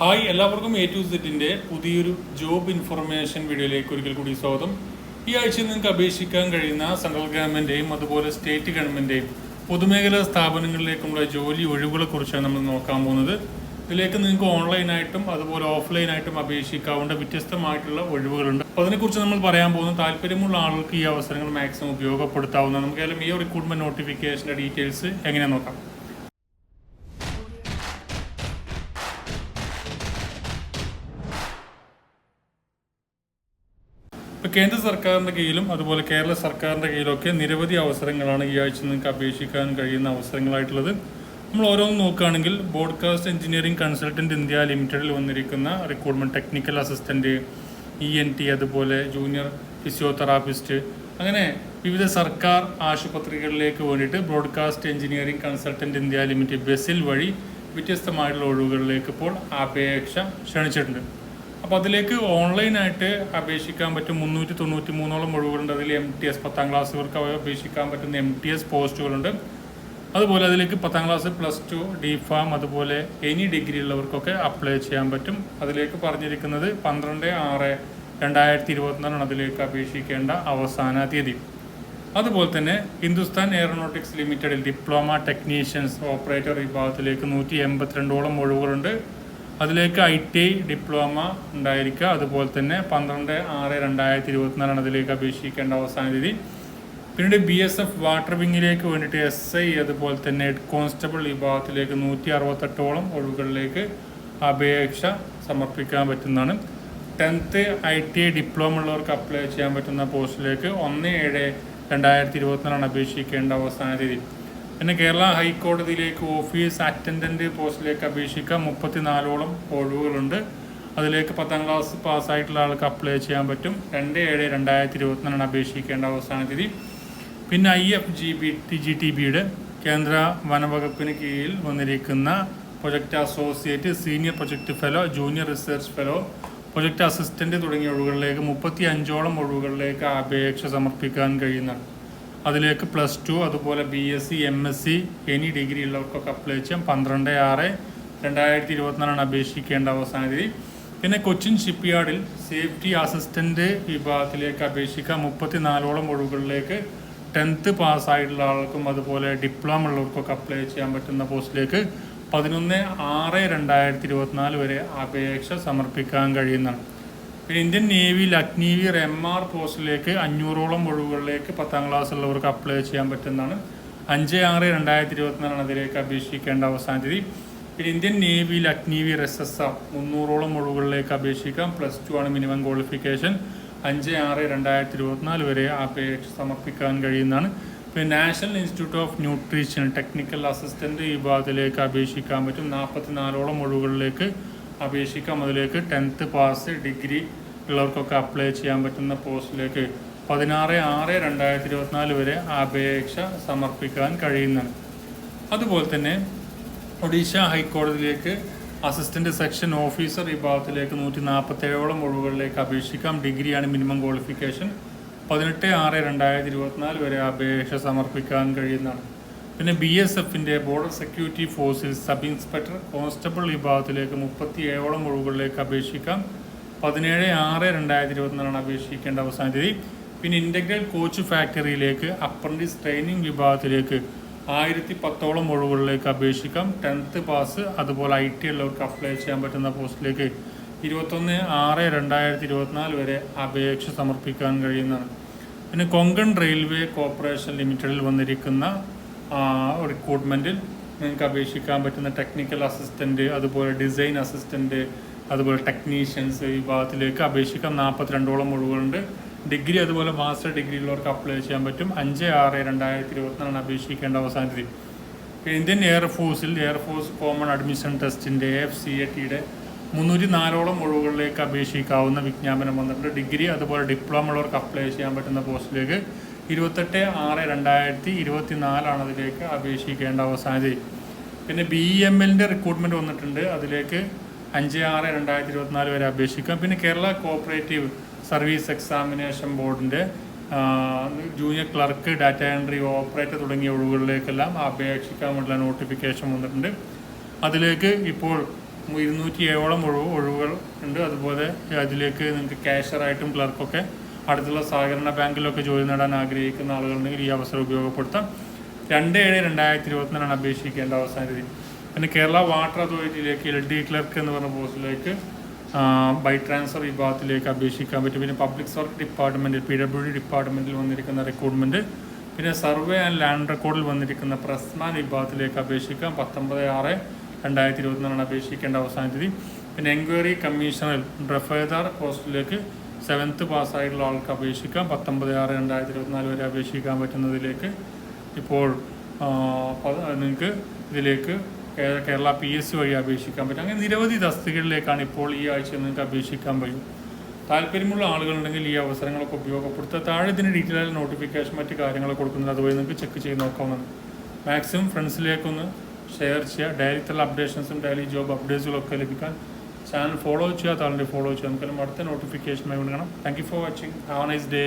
Hi എല്ലാവർക്കും A to സെറ്റിന്റെ പുതിയൊരു ജോബ് ഇൻഫർമേഷൻ വീഡിയോയിലേക്ക് ഒരിക്കൽ കൂടി സ്വാഗതം. ഈ ആഴ്ച നിങ്ങൾക്ക് അപേക്ഷിക്കാൻ കഴിയുന്ന സെൻട്രൽ ഗവൺമെന്റിന്റെയും അതുപോലെ സ്റ്റേറ്റ് ഗവൺമെന്റിന്റെയും പൊതുമേഖലാ സ്ഥാപനങ്ങളിലേക്കുള്ള ജോലി ഒഴിവുകളെ കുറിച്ചാണ് നമ്മൾ നോക്കാൻ പോകുന്നത്. ഇതിലേക്ക് നിങ്ങൾക്ക് ഓൺലൈനായിട്ടും അതുപോലെ ഓഫ്ലൈനായിട്ടും അപേക്ഷിക്കാവുന്ന വ്യത്യസ്തമായിട്ടുള്ള ഒഴിവുകളുണ്ട്. അപ്പോൾ അതിനെക്കുറിച്ച് നമ്മൾ പറയാൻ പോകുന്നത് താല്പര്യമുള്ള ആളുകൾക്ക് ഈ അവസരങ്ങൾ മാക്സിമം ഉപയോഗപ്പെടുത്താവുന്ന നമുക്കെല്ലാം ഈ റിക്രൂട്ട്മെന്റ് നോട്ടിഫിക്കേഷന്റെ ഡീറ്റെയിൽസ് എങ്ങനെ നോക്കാം. ഇപ്പോൾ കേന്ദ്ര സർക്കാരിന്റെ കീഴിലും അതുപോലെ കേരള സർക്കാരിന്റെ കീഴിലൊക്കെ നിരവധി അവസരങ്ങളാണ് ഈ ആഴ്ച നിങ്ങൾക്ക് അപേക്ഷിക്കാൻ കഴിയുന്ന അവസരങ്ങളായിട്ടുള്ളത്. നമ്മൾ ഓരോന്ന് നോക്കുകയാണെങ്കിൽ ബോഡ്കാസ്റ്റ് എഞ്ചിനീയറിംഗ് കൺസൾട്ടന്റ് ഇന്ത്യ ലിമിറ്റഡിൽ വന്നിരിക്കുന്ന recruitment technical assistant E N T അതുപോലെ ജൂനിയർ ഫിസിയോതെറാപ്പിസ്റ്റ് അങ്ങനെ വിവിധ സർക്കാർ ആശുപത്രികളിലേക്ക് വേണ്ടിയിട്ട് broadcast engineering consultant India limited ബസ്സിൽ വഴി വ്യത്യസ്തമായിട്ടുള്ള ഒഴിവുകളിലേക്ക് ഇപ്പോൾ അപേക്ഷ ക്ഷണിച്ചിട്ടുണ്ട്. അപ്പോൾ അതിലേക്ക് ഓൺലൈനായിട്ട് അപേക്ഷിക്കാൻ പറ്റും. മുന്നൂറ്റി തൊണ്ണൂറ്റി മൂന്നോളം ഒഴിവുകളുണ്ട്. അതിൽ എം ടി എസ് പത്താം ക്ലാസ്സുകാർക്ക് അപേക്ഷിക്കാൻ പറ്റുന്ന എം ടി എസ് പോസ്റ്റുകളുണ്ട്. അതുപോലെ അതിലേക്ക് പത്താം class plus two D pharm അതുപോലെ എനി ഡിഗ്രി ഉള്ളവർക്കൊക്കെ അപ്ലൈ ചെയ്യാൻ പറ്റും. അതിലേക്ക് പറഞ്ഞിരിക്കുന്നത് പന്ത്രണ്ട് ആറ് രണ്ടായിരത്തി ഇരുപത്തിനാലാണ് അതിലേക്ക് അപേക്ഷിക്കേണ്ട അവസാന തീയതി. അതുപോലെ തന്നെ ഹിന്ദുസ്ഥാൻ എയറോനോട്ടിക്സ് ലിമിറ്റഡിൽ ഡിപ്ലോമ ടെക്നീഷ്യൻസ് ഓപ്പറേറ്റർ വിഭാഗത്തിലേക്ക് നൂറ്റി എൺപത്തിരണ്ടോളം ഒഴിവുകളുണ്ട്. അതിലേക്ക് ഐ ടി ഡിപ്ലോമ ഉണ്ടായിരിക്കുക. അതുപോലെ തന്നെ പന്ത്രണ്ട് ആറ് രണ്ടായിരത്തി ഇരുപത്തിനാലാണ് അതിലേക്ക് അപേക്ഷിക്കേണ്ട അവസാന തീയതി. പിന്നീട് ബി എസ് എഫ് വാട്ടർ വിങ്ങിലേക്ക് വേണ്ടിയിട്ട് എസ് ഐ അതുപോലെ തന്നെ ഹെഡ് കോൺസ്റ്റബിൾ വിഭാഗത്തിലേക്ക് നൂറ്റി അറുപത്തെട്ടോളം ഒഴിവുകളിലേക്ക് അപേക്ഷ സമർപ്പിക്കാൻ പറ്റുന്നതാണ്. ടെൻത്ത് ഐ ടി ഡിപ്ലോമ ഉള്ളവർക്ക് അപ്ലൈ ചെയ്യാൻ പറ്റുന്ന പോസ്റ്റിലേക്ക് ഒന്ന് ഏഴ് രണ്ടായിരത്തി ഇരുപത്തിനാലാണ് അപേക്ഷിക്കേണ്ട അവസാന തീയതി. പിന്നെ കേരള ഹൈക്കോടതിയിലേക്ക് ഓഫീസ് അറ്റൻഡന്റ് പോസ്റ്റിലേക്ക് അപേക്ഷിക്കാൻ മുപ്പത്തിനാലോളം ഒഴിവുകളുണ്ട്. അതിലേക്ക് പത്താം ക്ലാസ് പാസ്സായിട്ടുള്ള ആൾക്ക് അപ്ലൈ ചെയ്യാൻ പറ്റും. രണ്ട് ഏഴ് രണ്ടായിരത്തി ഇരുപത്തിനാലാണ് അപേക്ഷിക്കേണ്ട അവസാന തീയതി പിന്നെ I F G B T G T ബിയുടെ കേന്ദ്ര വനവകുപ്പിന് കീഴിൽ വന്നിരിക്കുന്ന project associate senior project fellow junior research fellow project assistant തുടങ്ങിയ ഒഴിവുകളിലേക്ക് മുപ്പത്തി അഞ്ചോളം ഒഴിവുകളിലേക്ക് അപേക്ഷ സമർപ്പിക്കാൻ കഴിയുന്നതാണ് അതിലേക്ക് പ്ലസ് ടു അതുപോലെ B S C M S C any degree ഉള്ളവർക്കൊക്കെ apply ചെയ്യാം. പന്ത്രണ്ട് ആറ് രണ്ടായിരത്തി ഇരുപത്തിനാലാണ് അപേക്ഷിക്കേണ്ട അവസാന തീയതി. പിന്നെ കൊച്ചിൻ ഷിപ്പ്യാർഡിൽ സേഫ്റ്റി അസിസ്റ്റന്റ് വിഭാഗത്തിലേക്ക് അപേക്ഷിക്കാം. മുപ്പത്തിനാലോളം ഒഴിവുകളിലേക്ക് ടെൻത്ത് പാസ്സായിട്ടുള്ള ആൾക്കും അതുപോലെ ഡിപ്ലോമ ഉള്ളവർക്കൊക്കെ അപ്ലൈ ചെയ്യാൻ പറ്റുന്ന പോസ്റ്റിലേക്ക് പതിനൊന്ന് ആറ് രണ്ടായിരത്തി ഇരുപത്തിനാല് വരെ അപേക്ഷ സമർപ്പിക്കാൻ കഴിയുന്നതാണ്. പിന്നെ ഇന്ത്യൻ നേവിയിൽ അഗ്നിവീർ എം ആർ പോസ്റ്റിലേക്ക് അഞ്ഞൂറോളം ഒഴിവുകളിലേക്ക് പത്താം ക്ലാസ് ഉള്ളവർക്ക് അപ്ലൈ ചെയ്യാൻ പറ്റുന്നതാണ്. അഞ്ച് ആറ് രണ്ടായിരത്തി ഇരുപത്തിനാലാണ് അതിലേക്ക് അപേക്ഷിക്കേണ്ട അവസാന തീയതി. പിന്നെ ഇന്ത്യൻ നേവിയിൽ അഗ്നിവീർ എസ് എസ് ആർ മുന്നൂറോളം ഒഴിവുകളിലേക്ക് അപേക്ഷിക്കാം. പ്ലസ് ടു ആണ് മിനിമം ക്വാളിഫിക്കേഷൻ. അഞ്ച് ആറ് രണ്ടായിരത്തി ഇരുപത്തിനാല് വരെ അപേക്ഷ സമർപ്പിക്കാൻ കഴിയുന്നതാണ്. പിന്നെ national institute of nutrition technical assistant വിഭാഗത്തിലേക്ക് അപേക്ഷിക്കാൻ പറ്റും. നാൽപ്പത്തിനാലോളം ഒഴിവുകളിലേക്ക് അപേക്ഷിക്കാം. അതിലേക്ക് ടെൻത്ത് പാസ് ഡിഗ്രി ഉള്ളവർക്കൊക്കെ അപ്ലൈ ചെയ്യാൻ പറ്റുന്ന പോസ്റ്റിലേക്ക് പതിനാറ് ആറ് രണ്ടായിരത്തി ഇരുപത്തിനാല് വരെ അപേക്ഷ സമർപ്പിക്കാൻ കഴിയുന്നതാണ്. അതുപോലെ തന്നെ ഒഡീഷ ഹൈക്കോടതിയിലേക്ക് അസിസ്റ്റന്റ് സെക്ഷൻ ഓഫീസർ വിഭാഗത്തിലേക്ക് നൂറ്റി നാൽപ്പത്തേഴോളം ഒഴിവുകളിലേക്ക് അപേക്ഷിക്കാം. ഡിഗ്രിയാണ് മിനിമം ക്വാളിഫിക്കേഷൻ പതിനെട്ട് ആറ് രണ്ടായിരത്തി ഇരുപത്തിനാല് വരെ അപേക്ഷ സമർപ്പിക്കാൻ കഴിയുന്നതാണ്. പിന്നെ ബി എസ് എഫിന്റെ ബോർഡർ സെക്യൂരിറ്റി ഫോഴ്സിൽ സബ് ഇൻസ്പെക്ടർ കോൺസ്റ്റബിൾ വിഭാഗത്തിലേക്ക് മുപ്പത്തി ഏഴോളം ഒഴിവുകളിലേക്ക് അപേക്ഷിക്കാം. പതിനേഴ് ആറ് രണ്ടായിരത്തി ഇരുപത്തിനാലാണ് അപേക്ഷിക്കേണ്ട അവസാന തീയതി. പിന്നെ ഇന്റഗ്രൽ കോച്ച് ഫാക്ടറിയിലേക്ക് അപ്രന്റീസ് ട്രെയിനിങ് വിഭാഗത്തിലേക്ക് ആയിരത്തി പത്തോളം ഒഴിവുകളിലേക്ക് അപേക്ഷിക്കാം. ടെൻത്ത് പാസ് അതുപോലെ ഐ ടി ഉള്ളവർക്ക് അപ്ലൈ ചെയ്യാൻ പറ്റുന്ന പോസ്റ്റിലേക്ക് ഇരുപത്തൊന്ന് ആറ് രണ്ടായിരത്തി ഇരുപത്തിനാല് വരെ അപേക്ഷ സമർപ്പിക്കാൻ കഴിയുന്നതാണ്. പിന്നെ കൊങ്കൺ റെയിൽവേ കോർപ്പറേഷൻ ലിമിറ്റഡിൽ വന്നിരിക്കുന്ന റിക്രൂട്ട്മെന്റിൽ നിങ്ങൾക്ക് അപേക്ഷിക്കാൻ പറ്റുന്ന ടെക്നിക്കൽ അസിസ്റ്റന്റ് അതുപോലെ ഡിസൈൻ അസിസ്റ്റന്റ് അതുപോലെ ടെക്നീഷ്യൻസ് ഈ വിഭാഗത്തിലേക്ക് അപേക്ഷിക്കാം. നാൽപ്പത്തിരണ്ടോളം ഒഴിവുകളുണ്ട്. ഡിഗ്രി അതുപോലെ മാസ്റ്റർ ഡിഗ്രി ഉള്ളവർക്ക് അപ്ലൈ ചെയ്യാൻ പറ്റും. അഞ്ച് ആറ് രണ്ടായിരത്തി ഇരുപത്തിനാലാണ് അപേക്ഷിക്കേണ്ട അവസാന തീയതി. ഇന്ത്യൻ എയർഫോഴ്സിൽ എയർഫോഴ്സ് കോമൺ അഡ്മിഷൻ ടെസ്റ്റിന്റെ എഫ് സി എ ടിയുടെ മുന്നൂറ്റി നാലോളം ഒഴിവുകളിലേക്ക് അപേക്ഷിക്കാവുന്ന വിജ്ഞാപനം വന്നിട്ടുണ്ട്. ഡിഗ്രി അതുപോലെ ഡിപ്ലോമ ഉള്ളവർക്ക് അപ്ലൈ ചെയ്യാൻ പറ്റുന്ന പോസ്റ്റിലേക്ക് ഇരുപത്തെട്ട് ആറ് രണ്ടായിരത്തി ഇരുപത്തി നാലാണ് അതിലേക്ക് അപേക്ഷിക്കേണ്ട അവസാന തീയതി. പിന്നെ ബി എം എല്ലിന്റെ റിക്രൂട്ട്മെന്റ് വന്നിട്ടുണ്ട്. അതിലേക്ക് അഞ്ച് ആറ് രണ്ടായിരത്തി ഇരുപത്തിനാല് വരെ അപേക്ഷിക്കാം. പിന്നെ കേരള കോപ്പറേറ്റീവ് സർവീസ് എക്സാമിനേഷൻ ബോർഡിന്റെ junior clerk data entry operator തുടങ്ങിയ ഒഴിവുകളിലേക്കെല്ലാം അപേക്ഷിക്കാൻ വേണ്ടിയുള്ള നോട്ടിഫിക്കേഷൻ വന്നിട്ടുണ്ട്. അതിലേക്ക് ഇപ്പോൾ ഇരുന്നൂറ്റി ഏഴോളം ഒഴിവ് ഒഴിവുകൾ ഉണ്ട്. അതുപോലെ അതിലേക്ക് നിങ്ങൾക്ക് ക്യാഷറായിട്ടും ക്ലർക്കൊക്കെ അടുത്തുള്ള സഹകരണ ബാങ്കിലൊക്കെ ജോലി നേടാൻ ആഗ്രഹിക്കുന്ന ആളുകളുണ്ടെങ്കിൽ ഈ അവസരം ഉപയോഗപ്പെടുത്താം. രണ്ട് ഏഴ് രണ്ടായിരത്തി ഇരുപത്തിനാലാണ് അപേക്ഷിക്കേണ്ട അവസാന തീയതി. പിന്നെ കേരള വാട്ടർ അതോറിറ്റിയിലേക്ക് എൽ ഡി ക്ലർക്ക് എന്ന് പറഞ്ഞ പോസ്റ്റിലേക്ക് ബൈ ട്രാൻസ്ഫർ വിഭാഗത്തിലേക്ക് അപേക്ഷിക്കാൻ പറ്റും. പിന്നെ പബ്ലിക് സർവീസ് ഡിപ്പാർട്ട്മെന്റിൽ പി ഡബ്ല്യു ഡി ഡിപ്പാർട്ട്മെന്റിൽ വന്നിരിക്കുന്ന റിക്രൂട്ട്മെന്റ് പിന്നെ സർവേ ആൻഡ് ലാൻഡ് റെക്കോർഡിൽ വന്നിരിക്കുന്ന പ്രസ്മാൻ വിഭാഗത്തിലേക്ക് അപേക്ഷിക്കാം. പത്തൊമ്പത് ആറ് രണ്ടായിരത്തി ഇരുപത്തിനാലാണ് അപേക്ഷിക്കേണ്ട അവസാന തീയതി. പിന്നെ എൻക്വയറി കമ്മീഷണർ ഡ്രഫേദാർ പോസ്റ്റിലേക്ക് സെവൻത്ത് പാസ്സായിട്ടുള്ള ആൾക്ക് അപേക്ഷിക്കാം. പത്തൊമ്പത് ആറ് രണ്ടായിരത്തി ഇരുപത്തിനാല് വരെ അപേക്ഷിക്കാൻ പറ്റുന്നതിലേക്ക് ഇപ്പോൾ നിങ്ങൾക്ക് ഇതിലേക്ക് കേരള പി എസ് സി വഴി അപേക്ഷിക്കാൻ പറ്റും. അങ്ങനെ നിരവധി തസ്തികകളിലേക്കാണ് ഇപ്പോൾ ഈ ആഴ്ച നിങ്ങൾക്ക് അപേക്ഷിക്കാൻ കഴിയും. താല്പര്യമുള്ള ആളുകളുണ്ടെങ്കിൽ ഈ അവസരങ്ങളൊക്കെ ഉപയോഗപ്പെടുത്തുക. താഴെ ഇതിന് ഡീറ്റെയിൽ ആയ നോട്ടിഫിക്കേഷൻ മറ്റ് കാര്യങ്ങൾ കൊടുക്കുന്നത് അതുവഴി നിങ്ങൾക്ക് ചെക്ക് ചെയ്ത് നോക്കാവുന്നതാണ്. മാക്സിമം ഫ്രണ്ട്സിലേക്കൊന്ന് ഷെയർ ചെയ്യുക. ഡയറക്റ്റുള്ള അപ്ഡേഷൻസും ഡെയിലി ജോബ് അപ്ഡേറ്റ്സുകളൊക്കെ ലഭിക്കാൻ ചാനൽ ഫോളോ ചെയ്യാത്ത ആളുടെ ഫോളോ ചെയ്യുക നമുക്കെല്ലാം അടുത്ത നോട്ടിഫിക്കേഷനുമായി കാണാം thank you for watching have nice day